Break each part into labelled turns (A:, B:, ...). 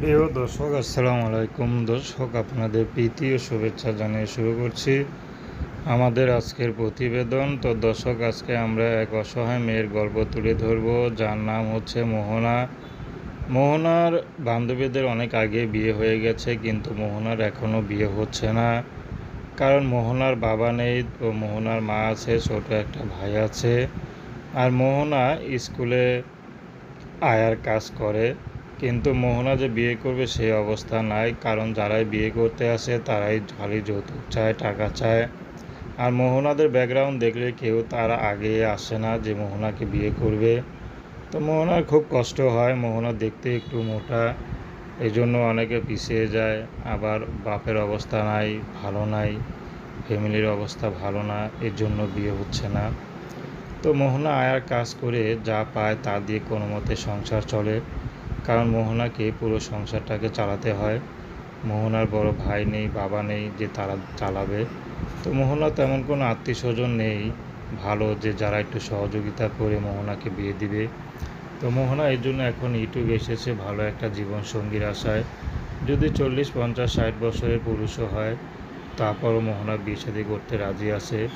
A: প্রিয় দর্শক, আসসালামু আলাইকুম। দর্শক, আপনাদের প্রীতি ও শুভেচ্ছা জানিয়ে শুরু করছি আমাদের আজকের প্রতিবেদন। তো দর্শক, আজকে আমরা এক অসহায় মেয়ের গল্প তুলে ধরব। যার নাম হচ্ছে মোহনা। মোহনার বান্ধবীদের অনেক আগে বিয়ে হয়ে গেছে, কিন্তু মোহনার এখনও বিয়ে হচ্ছে না। কারণ মোহনার বাবা নেই তো মোহনার মা আছে, ছোট একটা ভাই আছে। আর মোহনা স্কুলে আয়ার কাজ করে। কিন্তু মোহনা যে বিয়ে করবে সে অবস্থা নাই, কারণ যারাই বিয়ে করতে আসে তারাই খালি যৌতুক চায়, টাকা চায়। আর মোহনাদের ব্যাকগ্রাউন্ড দেখলে কেউ তারা আগে আসে না যে মোহনাকে বিয়ে করবে। তো মোহনার খুব কষ্ট হয়, মোহনা দেখতে একটু মোটা এই জন্য অনেকে পিছিয়ে যায়। আবার বাপের অবস্থা নাই, ভালো নাই, ফ্যামিলির অবস্থা ভালো না এর জন্য বিয়ে হচ্ছে না। তো মোহনা আয়ার কাজ করে যা পায় তা দিয়ে কোনো মতে সংসার চলে। কারণ মোহনাকে পুরো সংসারটাকে চালাতে হয়। মোহনার বড় ভাই নেই, বাবা নেই যে তারা চালাবে। তো মোহনা তেমন কোনো আত্মীয় স্বজন নেই, ভালো যে যারা একটু সহযোগিতা করে মোহনাকে বিয়ে দিবে। তো মোহনা এর জন্য এখন ইউটিউবে এসেছে ভালো একটা জীবনসঙ্গীর আশায়। যদি চল্লিশ, পঞ্চাশ, ষাট বছরের পুরুষও হয়, তারপরও মোহনা বিয়ে শাদী করতে রাজি আছে।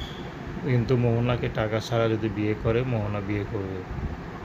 A: কিন্তু মোহনাকে টাকা ছাড়া যদি বিয়ে করে, মোহনা বিয়ে করবে।